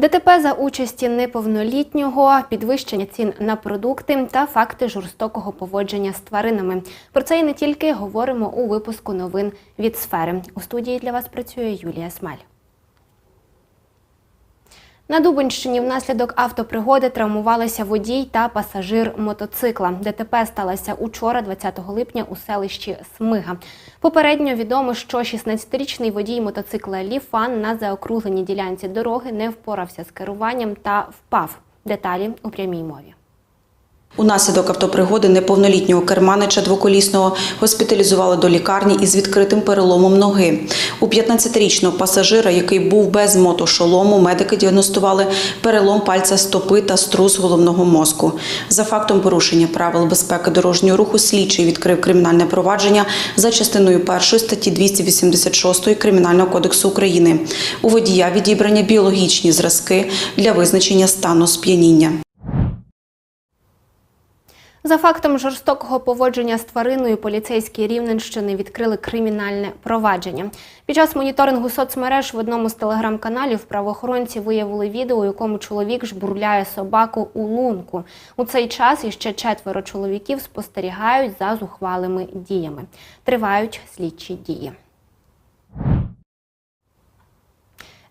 ДТП за участі неповнолітнього, підвищення цін на продукти та факти жорстокого поводження з тваринами. Про це і не тільки говоримо у випуску новин від сфери. У студії для вас працює Юлія Смаль. На Дубинщині внаслідок автопригоди травмувалися водій та пасажир мотоцикла. ДТП сталося учора, 20 липня, у селищі Смига. Попередньо відомо, що 16-річний водій мотоцикла Ліфан на заокругленій ділянці дороги не впорався з керуванням та впав. Деталі у прямій мові. Унаслідок автопригоди неповнолітнього керманича двоколісного госпіталізували до лікарні із відкритим переломом ноги. У 15-річного пасажира, який був без мотошолому, медики діагностували перелом пальця стопи та струс головного мозку. За фактом порушення правил безпеки дорожнього руху слідчий відкрив кримінальне провадження за частиною 1 статті 286 Кримінального кодексу України. У водія відібрані біологічні зразки для визначення стану сп'яніння. За фактом жорстокого поводження з твариною поліцейські Рівненщини відкрили кримінальне провадження. Під час моніторингу соцмереж в одному з телеграм-каналів правоохоронці виявили відео, у якому чоловік жбурляє собаку у лунку. У цей час іще четверо чоловіків спостерігають за зухвалими діями. Тривають слідчі дії.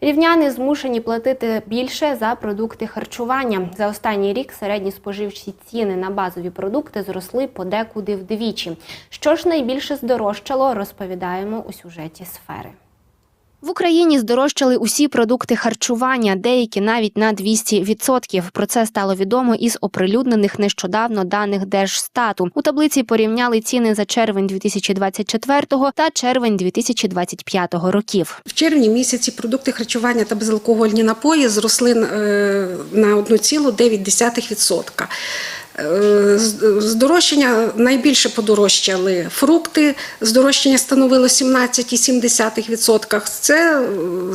Рівняни змушені платити більше за продукти харчування. За останній рік середні споживчі ціни на базові продукти зросли подекуди вдвічі. Що ж найбільше здорожчало, розповідаємо у сюжеті сфери. В Україні здорожчали усі продукти харчування, деякі навіть на 200%. Про це стало відомо із оприлюднених нещодавно даних Держстату. У таблиці порівняли ціни за червень 2024 та червень 2025 років. В червні місяці продукти харчування та безалкогольні напої зросли е, на 1,9%. Е, Здорожчання найбільше подорожчали фрукти. Здорожчання становило 17,7%. Це е,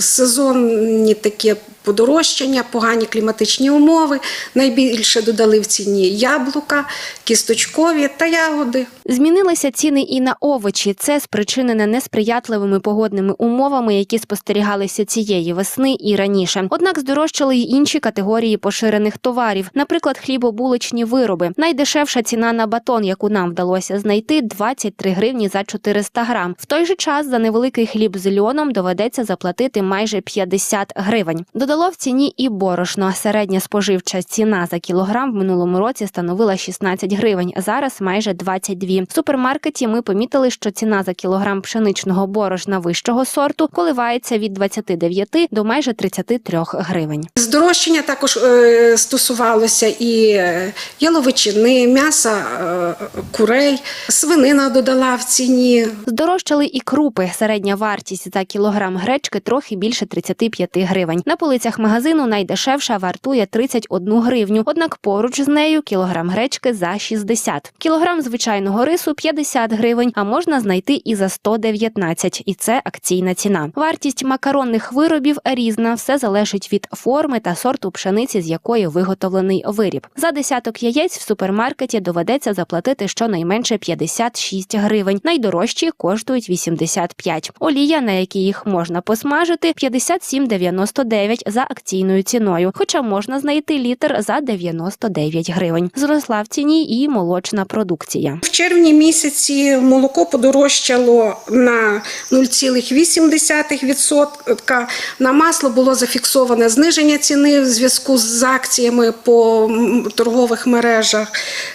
сезонні такі подорожчання, погані кліматичні умови. Найбільше додали в ціні яблука, кісточкові та ягоди. Змінилися ціни і на овочі. Це спричинене несприятливими погодними умовами, які спостерігалися цієї весни і раніше. Однак здорожчали й інші категорії поширених товарів, наприклад, хлібобулочні вироби. Найдешевша ціна на батон, яку нам вдалося знайти, 23 гривні за 400 грам. В той же час за невеликий хліб з льоном доведеться заплатити майже 50 гривень. Додало в ціні і борошно. Середня споживча ціна за кілограм в минулому році становила 16 гривень, зараз майже 22. В супермаркеті ми помітили, що ціна за кілограм пшеничного борошна вищого сорту коливається від 29 до майже 33 гривень. Здорожчання також е, стосувалося і е, яловичини, м'яса е, курей, свинина додала в ціні. Здорожчали і крупи. Середня вартість за кілограм гречки трохи більше 35 гривень. На полицях магазину найдешевша вартує 31 гривню. Однак поруч з нею кілограм гречки за 60. Кілограм звичайного рису 50 гривень, а можна знайти і за 119. І це акційна ціна. Вартість макаронних виробів різна. Все залежить від форми та сорту пшениці, з якої виготовлений виріб. За десяток яєць в супермаркеті доведеться заплатити щонайменше 56 гривень. Найдорожчі коштують 85. Олія, на якій їх можна посмажити, 57,99 за акційною ціною. Хоча можна знайти літр за 99 гривень. Зросла в ціні і молочна продукція. В червні місяці молоко подорожчало на 0,8%. На масло було зафіксоване зниження ціни в зв'язку з акціями по торгових мережах.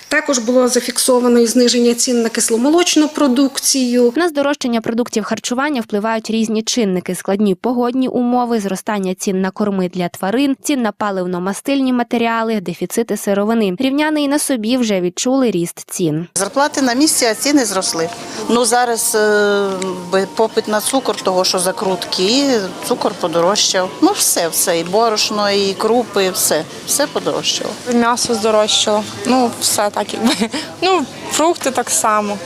Також було зафіксовано і зниження цін на кисломолочну продукцію. На здорожчання продуктів харчування впливають різні чинники: складні погодні умови, зростання цін на корми для тварин, цін на паливно-мастильні матеріали, дефіцити сировини. Рівняни і на собі вже відчули ріст цін. Зарплати на місці, а ціни зросли. Ну зараз е, би попит на цукор, того що закрутки, цукор подорожчав. Ну все, все, і борошно, і крупи, все, все подорожчало. М'ясо здорожчало. Ну, все так якби. Ну, фрукти так само.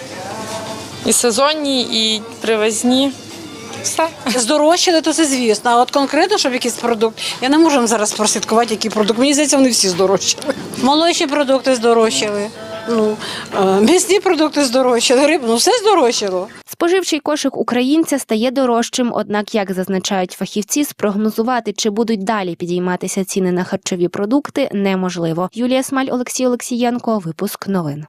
І сезонні, і привезні. Все. Здорожчали, то це звісно. А от конкретно, щоб якийсь продукт, я не можу вам зараз прослідкувати, який продукт. Мені здається, вони всі здорожчали. Молочні продукти здорожчали. Ну, е, м'ясні продукти здорожчали, риб, ну все здорожчало. Споживчий кошик українця стає дорожчим, однак, як зазначають фахівці, спрогнозувати, чи будуть далі підійматися ціни на харчові продукти, неможливо. Юлія Смаль, Олексій Олексієнко, випуск новин.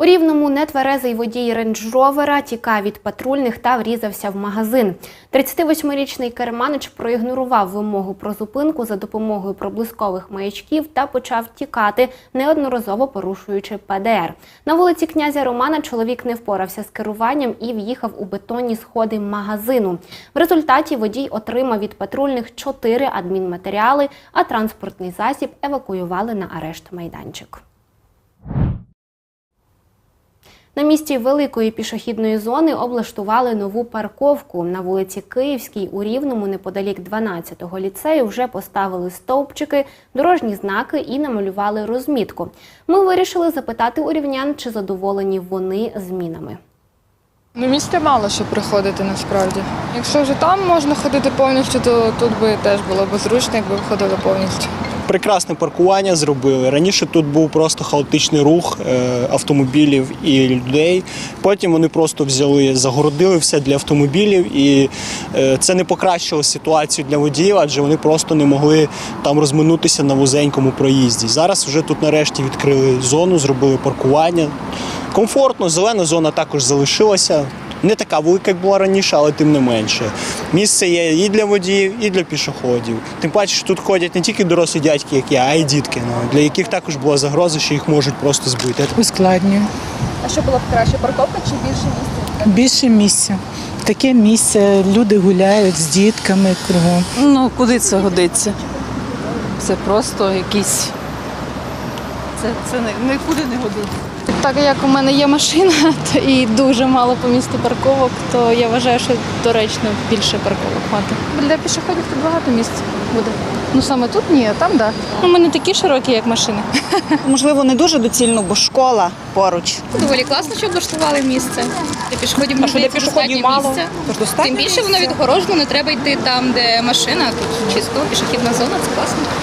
У рівному нетверезий водій рейндж-ровера тікав від патрульних та врізався в магазин. 38-річний керманич проігнорував вимогу про зупинку за допомогою проблискових маячків та почав тікати, неодноразово порушуючи ПДР. На вулиці князя Романа чоловік не впорався з керуванням і в'їхав у бетонні сходи магазину. В результаті водій отримав від патрульних чотири адмінматеріали, а транспортний засіб евакуювали на арешт майданчик. На місці великої пішохідної зони облаштували нову парковку. На вулиці Київській у Рівному, неподалік 12-го ліцею, вже поставили стовпчики, дорожні знаки і намалювали розмітку. Ми вирішили запитати у рівнян, чи задоволені вони змінами. Ну, місця мало що приходити насправді. Якщо вже там можна ходити повністю, то тут би теж було б зручно, якби ходили повністю. Прекрасне паркування зробили. Раніше тут був просто хаотичний рух е, автомобілів і людей. Потім вони просто взяли, загородили все для автомобілів, і е, це не покращило ситуацію для водіїв, адже вони просто не могли там розминутися на вузенькому проїзді. Зараз вже тут нарешті відкрили зону, зробили паркування. Комфортно, зелена зона також залишилася. Не така велика, як була раніше, але тим не менше. Місце є і для водіїв, і для пішоходів. Тим паче, що тут ходять не тільки дорослі дядьки, як я, а й дітки, ну, для яких також була загроза, що їх можуть просто збити. Ускладнює. А що було б краще, парковка чи більше місця? Більше місця. Таке місце, люди гуляють з дітками кругом. Ну, куди це годиться? Це просто якісь. Це, це не- нікуди не годиться. Так як у мене є машина то і дуже мало по місту парковок, то я вважаю, що доречно більше парковок мати. Для пішоходів тут багато місць буде. Ну саме тут ні, а там так. Да. Ну, ми не такі широкі, як машини. Можливо, не дуже доцільно, бо школа поруч. Доволі класно, що облаштували місце. Для пішоходів А що для пішоходів мало? місця. Тож Тим більше воно відгорожено, не треба йти там, де машина, а тут чисто пішохідна зона, це класно.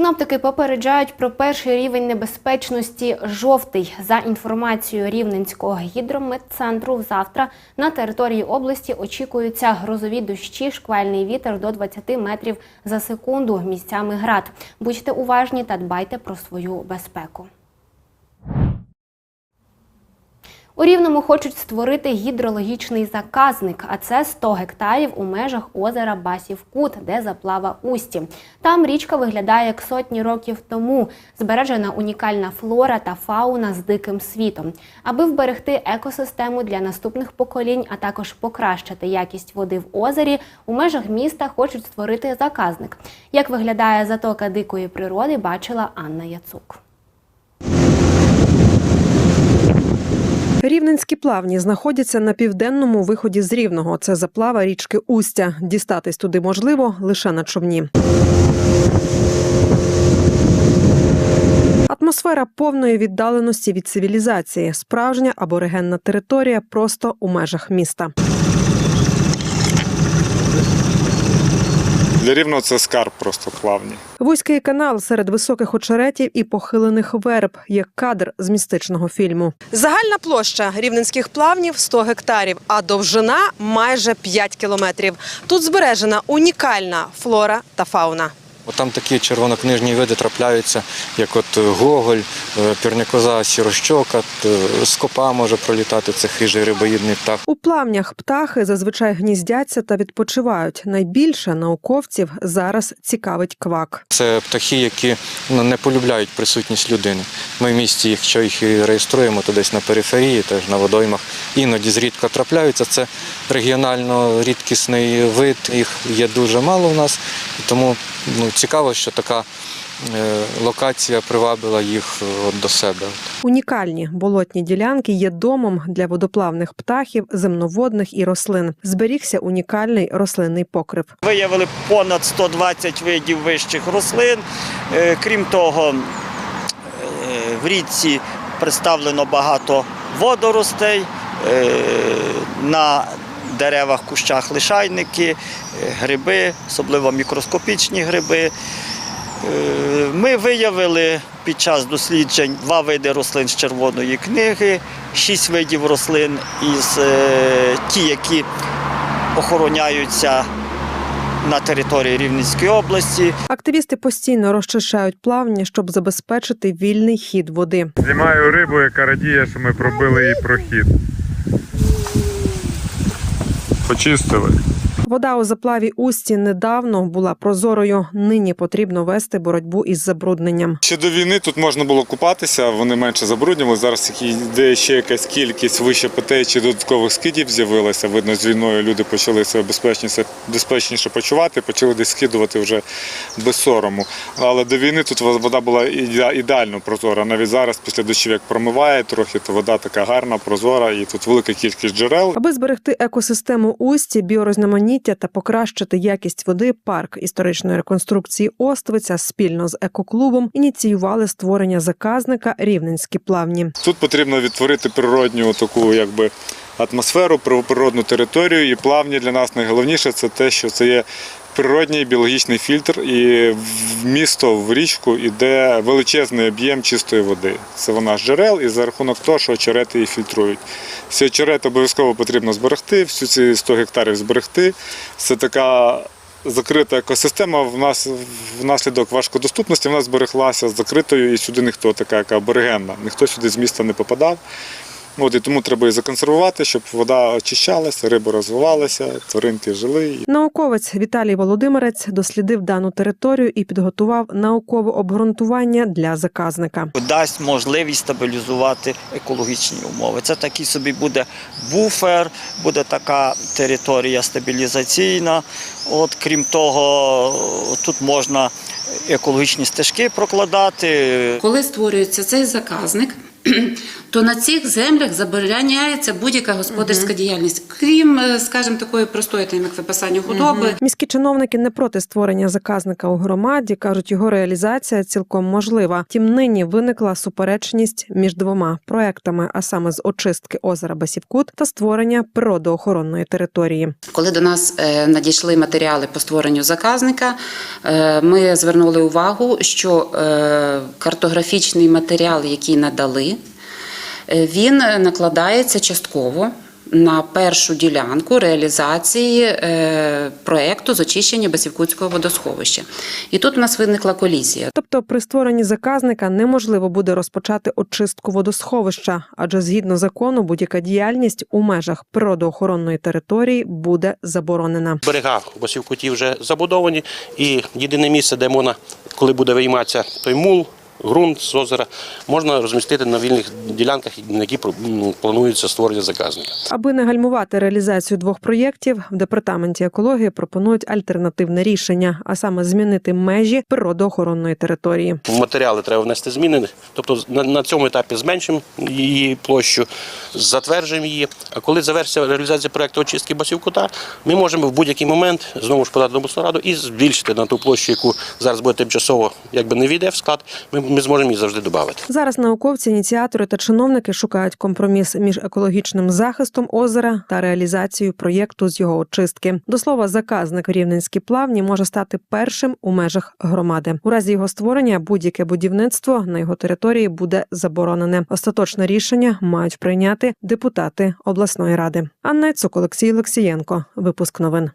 Синоптики попереджають про перший рівень небезпечності жовтий. За інформацією Рівненського гідрометцентру, завтра на території області очікуються грозові дощі, шквальний вітер до 20 метрів за секунду. Місцями град. Будьте уважні та дбайте про свою безпеку. У Рівному хочуть створити гідрологічний заказник, а це 100 гектарів у межах озера Басів Кут, де заплава Усті. Там річка виглядає як сотні років тому. Збережена унікальна флора та фауна з диким світом. Аби вберегти екосистему для наступних поколінь, а також покращити якість води в озері, у межах міста хочуть створити заказник. Як виглядає затока дикої природи, бачила Анна Яцук. Рівненські плавні знаходяться на південному виході з Рівного. Це заплава річки Устя. Дістатись туди можливо лише на човні. Атмосфера повної віддаленості від цивілізації, справжня аборигенна територія просто у межах міста. Для рівного це скарб просто плавні. Вузький канал серед високих очеретів і похилених верб, як кадр з містичного фільму. Загальна площа рівненських плавнів 100 гектарів, а довжина майже 5 кілометрів. Тут збережена унікальна флора та фауна. От Там такі червонокнижні види трапляються, як от е, гоголь, е, пірникоза сірощока, скопа може пролітати, це хижий рибоїдний птах. У плавнях птахи зазвичай гніздяться та відпочивають. Найбільше науковців зараз цікавить квак. Це птахи, які ну, не полюбляють присутність людини. Ми в місті, якщо їх і реєструємо, то десь на периферії, теж на водоймах. Іноді зрідка трапляються. Це регіонально рідкісний вид, їх є дуже мало в нас. Тому ну, цікаво, що така е, локація привабила їх е, до себе. Унікальні болотні ділянки є домом для водоплавних птахів, земноводних і рослин. Зберігся унікальний рослинний покрив. Виявили понад 120 видів вищих рослин. Е, Крім того, в річці представлено багато водоростей. На деревах, кущах лишайники, е, гриби, особливо мікроскопічні гриби. Е, Ми виявили під час досліджень два види рослин з червоної книги, шість видів рослин із е, ті, які охороняються на території Рівненської області. Активісти постійно розчищають плавні, щоб забезпечити вільний хід води. Знімаю рибу, яка радіє, що ми пробили їй прохід. Почистили. Вода у заплаві Усті недавно була прозорою. Нині потрібно вести боротьбу із забрудненням. Ще до війни тут можна було купатися, вони менше забруднювали. Зараз йде ще якась кількість вище по течії додаткових скидів з'явилася. Видно, з війною люди почали себе безпечніше, безпечніше почувати, почали десь скидувати вже без сорому. Але до війни тут вода була іде- ідеально прозора. Навіть зараз, після дощів, як промиває трохи, то вода така гарна, прозора, і тут велика кількість джерел. Аби зберегти екосистему Усті, біорізноманіття та покращити якість води, парк історичної реконструкції Оствиця спільно з екоклубом ініціювали створення заказника Рівненські плавні. Тут потрібно відтворити природню таку якби атмосферу, природну територію. І плавні для нас найголовніше це те, що це є природній біологічний фільтр, і в місто, в річку йде величезний об'єм чистої води. Це вона з джерел, і за рахунок того, що очерети її фільтрують. Ці очерети обов'язково потрібно зберегти, всю ці 100 гектарів зберегти. Це така закрита екосистема в нас внаслідок важкодоступності вона збереглася закритою і сюди ніхто така, яка аборигенна. Ніхто сюди з міста не попадав. От, і тому треба її законсервувати, щоб вода очищалася, риби розвивалися, тваринки жили. Науковець Віталій Володимирець дослідив дану територію і підготував наукове обґрунтування для заказника. дасть можливість стабілізувати екологічні умови. Це такий собі буде буфер, буде така територія стабілізаційна. От, крім того, тут можна екологічні стежки прокладати. Коли створюється цей заказник, то на цих землях забороняється будь-яка господарська діяльність, крім, е, скажімо, такої простої, там, як виписання худоби. Міські чиновники не проти створення заказника у громаді. кажуть, його реалізація цілком можлива. Тім нині виникла суперечність між двома проектами, а саме з очистки озера Басівкут та створення природоохоронної території. Коли до нас е, надійшли матеріали по створенню заказника, е, ми звернули увагу, що картографічний матеріал, який надали, він накладається частково на першу ділянку реалізації е, проекту з очищення Басівкутського водосховища. І тут у нас виникла колізія. Тобто, при створенні заказника неможливо буде розпочати очистку водосховища, адже згідно закону будь-яка діяльність у межах природоохоронної території буде заборонена. Берега Басівкуті вже забудовані, і єдине місце, де можна, коли буде вийматися той мул, ґрунт з озера, можна розмістити на вільних ділянках, на які ну, планується створення заказника. Аби не гальмувати реалізацію двох проєктів, в департаменті екології пропонують альтернативне рішення, а саме змінити межі природоохоронної території. В матеріали треба внести зміни, тобто на, цьому етапі зменшимо її площу, затверджуємо її. А коли завершиться реалізація проекту очистки Басівкута, ми можемо в будь-який момент знову ж подати до обласну раду і збільшити на ту площу, яку зараз буде тимчасово, якби не війде в склад. Ми, ми зможемо її завжди додати. Зараз науковці, ініціатори та чиновники шукають компроміс між екологічним захистом озера та реалізацією проєкту з його очистки. До слова, заказник Рівненські плавні може стати першим у межах громади. У разі його створення будь-яке будівництво на його території буде заборонене. Остаточне рішення мають прийняти депутати обласної ради. Анна Цук, Олексій Олексієнко. Випуск новин.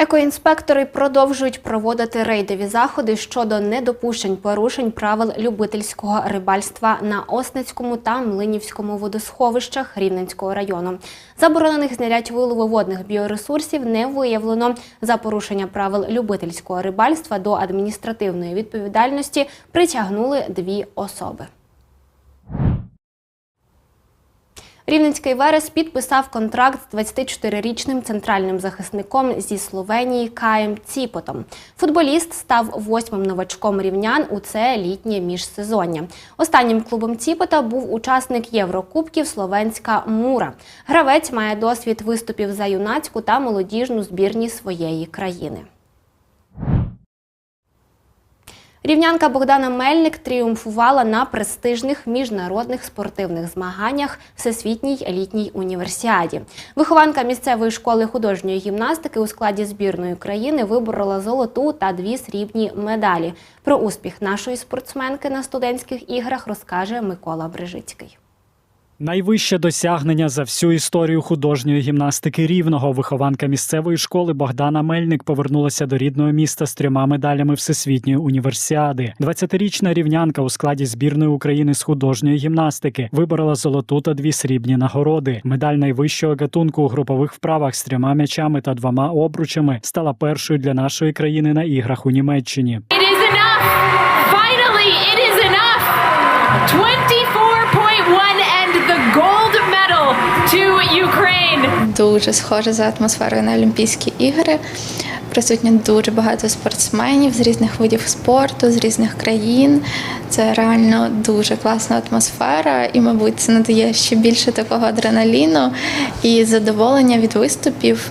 Екоінспектори продовжують проводити рейдові заходи щодо недопущень порушень правил любительського рибальства на Осницькому та Млинівському водосховищах Рівненського району. Заборонених знарядь вилову водних біоресурсів не виявлено. За порушення правил любительського рибальства до адміністративної відповідальності притягнули дві особи. Рівненський Верес підписав контракт з 24-річним центральним захисником зі Словенії Каєм Ціпотом. Футболіст став восьмим новачком рівнян у це літнє міжсезоння. Останнім клубом Ціпота був учасник Єврокубків Словенська Мура. Гравець має досвід виступів за юнацьку та молодіжну збірні своєї країни. Рівнянка Богдана Мельник тріумфувала на престижних міжнародних спортивних змаганнях Всесвітній елітній універсіаді. Вихованка місцевої школи художньої гімнастики у складі збірної країни виборола золоту та дві срібні медалі. Про успіх нашої спортсменки на студентських іграх розкаже Микола Брижицький. Найвище досягнення за всю історію художньої гімнастики рівного вихованка місцевої школи Богдана Мельник повернулася до рідного міста з трьома медалями Всесвітньої універсіади. 20-річна рівнянка у складі збірної України з художньої гімнастики виборола золоту та дві срібні нагороди. Медаль найвищого гатунку у групових вправах з трьома м'ячами та двома обручами стала першою для нашої країни на іграх у Німеччині. It is Ukraine. Дуже схоже за атмосферою на Олімпійські ігри. Присутні дуже багато спортсменів з різних видів спорту, з різних країн. Це реально дуже класна атмосфера, і, мабуть, це надає ще більше такого адреналіну і задоволення від виступів.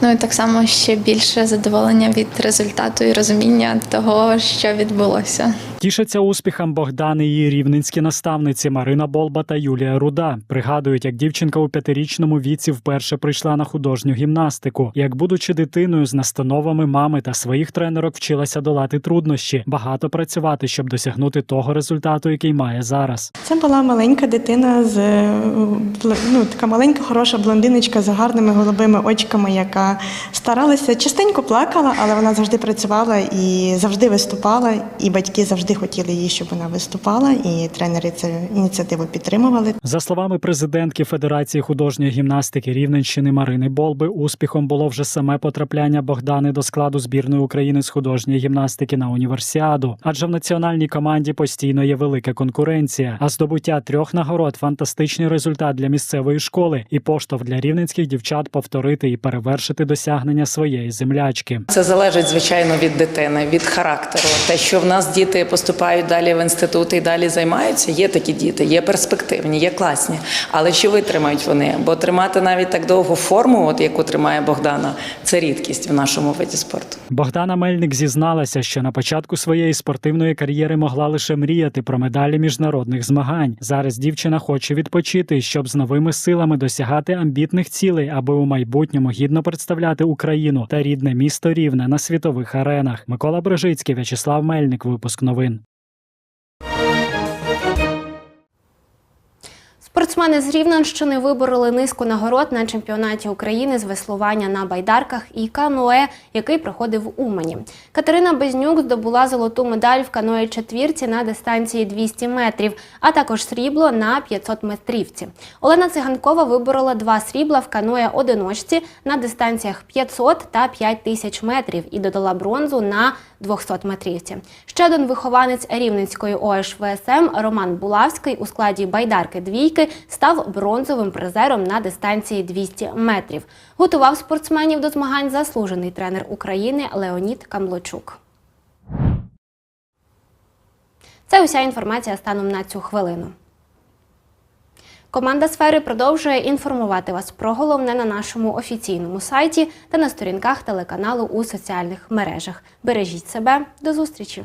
Ну і так само ще більше задоволення від результату і розуміння того, що відбулося. Тішаться успіхам Богдан і її рівненські наставниці Марина Болба та Юлія Руда. Пригадують, як дівчинка у п'ятирічному віці вперше прийшла на художню гімнастику. Як, будучи дитиною з настановами мами та своїх тренерок, вчилася долати труднощі, багато працювати, щоб досягнути того результату, який має зараз. Це була маленька дитина з е, ну, така маленька, хороша блондиночка з гарними голубими очками, яка старалася частенько плакала, але вона завжди працювала і завжди виступала. І батьки завжди хотіли її, щоб вона виступала. І тренери цю ініціативу підтримували. За словами президентки Федерації художньої гімнастики Рівненщини Марини Болби, успіхом було вже саме потрапляння Богдани до складу збірної України з художньої гімнастики на універсіаду. Адже в національній команді постійно є велика конкуренція. А здобуття трьох нагород фантастичний результат для місцевої школи і поштовх для рівненських дівчат повторити і перевершити досягнення своєї землячки. Це залежить звичайно від дитини, від характеру. Те, що в нас діти поступають далі в інститути і далі займаються. Є такі діти, є перспективні, є класні. Але чи витримають вони? Бо тримати навіть так довго форму, от яку тримає Богдана, це рідкість в нашому виді спорту. Богдана Мельник зізналася, що на початку своєї спортивної кар'єри могла лише мріяти про медалі міжнародних змагань. Зараз дівчина хоче відпочити, щоб з новими силами досягати амбітних цілей, аби у майбутньому гідно представляти Україну та рідне місто Рівне на світових аренах. Микола Брижицький, В'ячеслав Мельник. Випуск новин. Спортсмени з Рівненщини вибороли низку нагород на чемпіонаті України з веслування на байдарках і каное, який проходив в Умані. Катерина Безнюк здобула золоту медаль в каное четвірці на дистанції 200 метрів, а також срібло на 500 метрівці. Олена Циганкова виборола два срібла в каное одиночці на дистанціях 500 та 5000 метрів і додала бронзу на 200 метрівці. Ще один вихованець Рівненської ОШВСМ Роман Булавський у складі байдарки двійки став бронзовим призером на дистанції 200 метрів. Готував спортсменів до змагань заслужений тренер України Леонід Камлочук. Це уся інформація станом на цю хвилину. Команда сфери продовжує інформувати вас про головне на нашому офіційному сайті та на сторінках телеканалу у соціальних мережах. Бережіть себе, до зустрічі!